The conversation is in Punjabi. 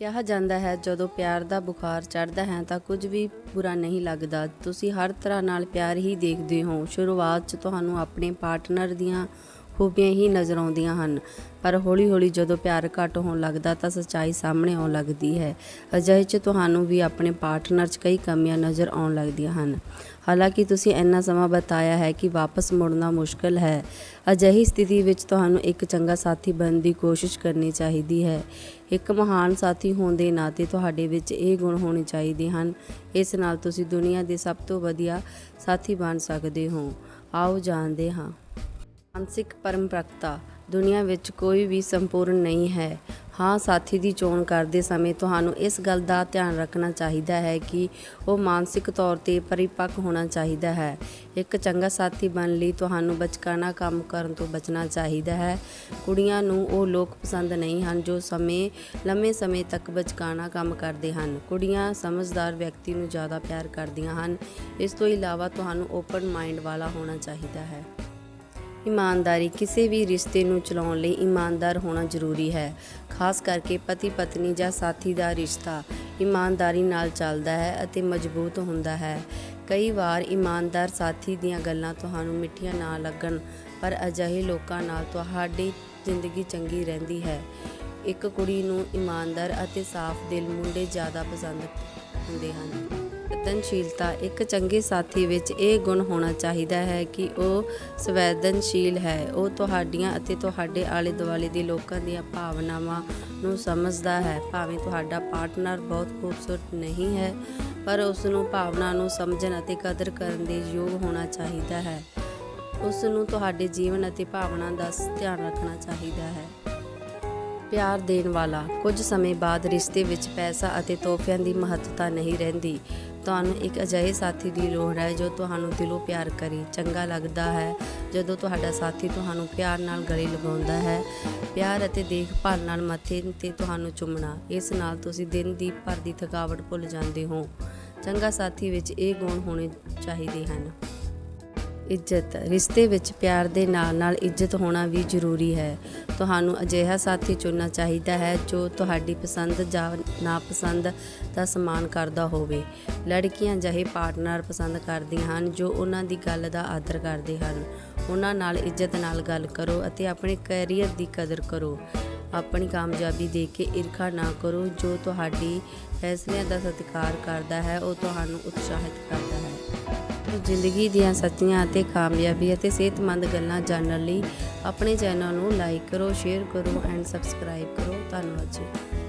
ਕਿਹਾ ਜਾਂਦਾ ਹੈ, ਜਦੋਂ ਪਿਆਰ ਦਾ ਬੁਖਾਰ ਚੜ੍ਹਦਾ ਹੈ ਤਾਂ ਕੁਝ ਵੀ ਬੁਰਾ ਨਹੀਂ ਲੱਗਦਾ। ਤੁਸੀਂ ਹਰ ਤਰ੍ਹਾਂ ਨਾਲ ਪਿਆਰ ਹੀ ਦੇਖਦੇ ਹੋ। ਸ਼ੁਰੂਆਤ 'ਚ ਤੁਹਾਨੂੰ ਆਪਣੇ ਪਾਰਟਨਰ ਦੀਆਂ ਖੂਬੀਆਂ ਹੀ ਨਜ਼ਰ ਆਉਂਦੀਆਂ ਹਨ। ਪਰ ਹੌਲੀ-ਹੌਲੀ ਜਦੋਂ ਪਿਆਰ ਘੱਟ ਹੋਣ ਲੱਗਦਾ ਤਾਂ ਸੱਚਾਈ ਸਾਹਮਣੇ ਆਉਣ ਲੱਗਦੀ ਹੈ। ਅਜਿਹੇ 'ਚ ਤੁਹਾਨੂੰ ਵੀ ਆਪਣੇ ਪਾਰਟਨਰ 'ਚ ਕਈ ਕਮੀਆਂ ਨਜ਼ਰ ਆਉਣ ਲੱਗਦੀਆਂ ਹਨ। ਹਾਲਾਂਕਿ ਤੁਸੀਂ ਇੰਨਾ ਸਮਾਂ ਬਤਾਇਆ ਹੈ ਕਿ ਵਾਪਸ ਮੁੜਨਾ ਮੁਸ਼ਕਲ ਹੈ। ਅਜਿਹੀ ਸਥਿਤੀ ਵਿੱਚ ਤੁਹਾਨੂੰ ਇੱਕ ਚੰਗਾ ਸਾਥੀ ਬਣਨ ਦੀ ਕੋਸ਼ਿਸ਼ ਕਰਨੀ ਚਾਹੀਦੀ ਹੈ। ਇੱਕ ਮਹਾਨ ਸਾਥੀ ਹੋਣ ਦੇ ਨਾਤੇ ਤੁਹਾਡੇ ਵਿੱਚ ਇਹ ਗੁਣ ਹੋਣੇ ਚਾਹੀਦੇ ਹਨ। ਇਸ ਨਾਲ ਤੁਸੀਂ ਦੁਨੀਆ ਦੇ ਸਭ ਤੋਂ ਵਧੀਆ ਸਾਥੀ ਬਣ ਸਕਦੇ ਹੋ। ਆਓ ਜਾਣਦੇ ਹਾਂ। ਮਾਨਸਿਕ ਪਰੰਪਰਕਤਾ ਦੁਨੀਆ ਵਿੱਚ ਕੋਈ ਵੀ ਸੰਪੂਰਨ ਨਹੀਂ ਹੈ। ਹਾਂ, ਸਾਥੀ ਦੀ ਚੋਣ ਕਰਦੇ ਸਮੇਂ ਤੁਹਾਨੂੰ ਇਸ ਗੱਲ ਦਾ ਧਿਆਨ ਰੱਖਣਾ ਚਾਹੀਦਾ ਹੈ ਕਿ ਉਹ ਮਾਨਸਿਕ ਤੌਰ ਤੇ ਪਰਿਪੱਕ ਹੋਣਾ ਚਾਹੀਦਾ ਹੈ। ਇੱਕ ਚੰਗਾ ਸਾਥੀ ਬਣਨ ਲਈ ਤੁਹਾਨੂੰ ਬਚਕਾਨਾ ਕੰਮ ਕਰਨ ਤੋਂ ਬਚਣਾ ਚਾਹੀਦਾ ਹੈ। ਕੁੜੀਆਂ ਨੂੰ ਉਹ ਲੋਕ ਪਸੰਦ ਨਹੀਂ ਹਨ ਜੋ ਸਮੇਂ, ਲੰਮੇ ਸਮੇਂ ਤੱਕ ਬਚਕਾਨਾ ਕੰਮ ਕਰਦੇ ਹਨ। ਕੁੜੀਆਂ ਸਮਝਦਾਰ ਵਿਅਕਤੀ ਨੂੰ ਜ਼ਿਆਦਾ ਪਿਆਰ ਕਰਦੀਆਂ ਹਨ। ਇਸ ਤੋਂ ਇਲਾਵਾ ਤੁਹਾਨੂੰ ਓਪਨ ਮਾਈਂਡ ਵਾਲਾ ਹੋਣਾ ਚਾਹੀਦਾ ਹੈ। ਇਮਾਨਦਾਰੀ ਕਿਸੇ ਵੀ ਰਿਸ਼ਤੇ ਨੂੰ ਚਲਾਉਣ ਲਈ ਇਮਾਨਦਾਰ ਹੋਣਾ ਜ਼ਰੂਰੀ ਹੈ, ਖਾਸ ਕਰਕੇ ਪਤੀ ਪਤਨੀ ਜਾਂ ਸਾਥੀ ਦਾ ਰਿਸ਼ਤਾ। ਇਮਾਨਦਾਰੀ ਨਾਲ ਚੱਲਦਾ ਹੈ ਅਤੇ ਮਜ਼ਬੂਤ ਹੁੰਦਾ ਹੈ। ਕਈ ਵਾਰ ਇਮਾਨਦਾਰ ਸਾਥੀ ਦੀਆਂ ਗੱਲਾਂ ਤੁਹਾਨੂੰ ਮਿੱਠੀਆਂ ਨਾ ਲੱਗਣ, ਪਰ ਅਜਿਹੇ ਲੋਕਾਂ ਨਾਲ ਤੁਹਾਡੀ ਜ਼ਿੰਦਗੀ ਚੰਗੀ ਰਹਿੰਦੀ ਹੈ। ਇੱਕ ਕੁੜੀ ਨੂੰ ਇਮਾਨਦਾਰ ਅਤੇ ਸਾਫ਼ ਦਿਲ ਮੁੰਡੇ ਜ਼ਿਆਦਾ ਪਸੰਦ ਹੁੰਦੇ ਹਨ। ਸੰਵੇਦਨਸ਼ੀਲਤਾ ਇੱਕ ਚੰਗੇ ਸਾਥੀ ਵਿੱਚ ਇਹ ਗੁਣ ਹੋਣਾ ਚਾਹੀਦਾ ਹੈ ਕਿ ਉਹ ਸੰਵੇਦਨਸ਼ੀਲ ਹੈ। ਉਹ ਤੁਹਾਡੀਆਂ ਅਤੇ ਤੁਹਾਡੇ ਆਲੇ ਦੁਆਲੇ ਦੇ ਲੋਕਾਂ ਦੀਆਂ ਭਾਵਨਾਵਾਂ ਨੂੰ ਸਮਝਦਾ ਹੈ। ਭਾਵੇਂ ਤੁਹਾਡਾ ਪਾਰਟਨਰ ਬਹੁਤ ਖੂਬਸੂਰਤ ਨਹੀਂ ਹੈ, ਪਰ ਉਸ ਨੂੰ ਭਾਵਨਾ ਨੂੰ ਸਮਝਣ ਅਤੇ ਕਦਰ ਕਰਨ ਦੇ ਯੋਗ ਹੋਣਾ ਚਾਹੀਦਾ ਹੈ। ਉਸ ਨੂੰ ਤੁਹਾਡੇ ਜੀਵਨ ਅਤੇ ਭਾਵਨਾ ਦਾ ਧਿਆਨ ਰੱਖਣਾ ਚਾਹੀਦਾ ਹੈ। ਪਿਆਰ ਦੇਣ ਵਾਲਾ ਕੁਝ ਸਮੇਂ ਬਾਅਦ ਰਿਸ਼ਤੇ ਵਿੱਚ ਪੈਸਾ ਅਤੇ ਤੋਹਫਿਆਂ ਦੀ ਮਹੱਤਤਾ ਨਹੀਂ ਰਹਿੰਦੀ। ਤੁਹਾਨੂੰ ਇੱਕ ਅਜਿਹੇ ਸਾਥੀ ਦੀ ਲੋੜ ਹੈ ਜੋ ਤੁਹਾਨੂੰ ਦਿਲੋਂ ਪਿਆਰ ਕਰੇ। ਚੰਗਾ ਲੱਗਦਾ ਹੈ ਜਦੋਂ ਤੁਹਾਡਾ ਸਾਥੀ ਤੁਹਾਨੂੰ ਪਿਆਰ ਨਾਲ ਗਲੇ ਲਗਾਉਂਦਾ ਹੈ। ਪਿਆਰ ਅਤੇ ਦੇਖਭਾਲ ਨਾਲ ਮੱਥੇ ਤੇ ਤੁਹਾਨੂੰ ਚੁੰਮਣਾ। ਇਸ ਨਾਲ ਤੁਸੀਂ ਦਿਨ ਦੀ ਭਰ ਦੀ ਥਕਾਵਟ ਭੁੱਲ ਜਾਂਦੇ ਹੋ। ਚੰਗਾ ਸਾਥੀ ਵਿੱਚ ਇਹ ਗੁਣ ਹੋਣੇ ਚਾਹੀਦੇ ਹਨ। ਇੱਜ਼ਤ, ਰਿਸ਼ਤੇ ਵਿੱਚ ਪਿਆਰ ਦੇ ਨਾਲ ਨਾਲ ਇੱਜ਼ਤ ਹੋਣਾ ਵੀ ਜ਼ਰੂਰੀ ਹੈ। ਤੁਹਾਨੂੰ ਅਜਿਹਾ ਸਾਥੀ ਚੁਣਨਾ ਚਾਹੀਦਾ ਹੈ ਜੋ ਤੁਹਾਡੀ ਪਸੰਦ ਜਾਂ ਨਾਪਸੰਦ ਦਾ ਸਨਮਾਨ ਕਰਦਾ ਹੋਵੇ। ਲੜਕੀਆਂ ਜਿਹੇ ਪਾਰਟਨਰ ਪਸੰਦ ਕਰਦੀਆਂ ਹਨ ਜੋ ਉਹਨਾਂ ਦੀ ਗੱਲ ਦਾ ਆਦਰ ਕਰਦੇ ਹਨ। ਉਹਨਾਂ ਨਾਲ ਇੱਜ਼ਤ ਨਾਲ ਗੱਲ ਕਰੋ ਅਤੇ ਆਪਣੇ ਕੈਰੀਅਰ ਦੀ ਕਦਰ ਕਰੋ। ਆਪਣੀ ਕਾਮਯਾਬੀ ਦੇਖ ਕੇ ਈਰਖਾ ਨਾ ਕਰੋ ਜੋ ਤੁਹਾਡੀ ਫੈਸਲਿਆਂ ਦਾ ਸਤਿਕਾਰ ਕਰਦਾ ਹੈ, ਉਹ ਤੁਹਾਨੂੰ ਉਤਸ਼ਾਹਿਤ ਕਰਦਾ ਹੈ। ਜ਼ਿੰਦਗੀ ਦੀਆਂ ਸੱਚੀਆਂ ਅਤੇ ਕਾਮਯਾਬੀ ਅਤੇ ਸਿਹਤਮੰਦ ਗੱਲਾਂ ਜਾਣਨ ਲਈ ਆਪਣੇ ਚੈਨਲ ਨੂੰ ਲਾਈਕ ਕਰੋ ਸ਼ੇਅਰ ਕਰੋ ਐਂਡ ਸਬਸਕ੍ਰਾਈਬ ਕਰੋ। ਧੰਨਵਾਦ ਜੀ।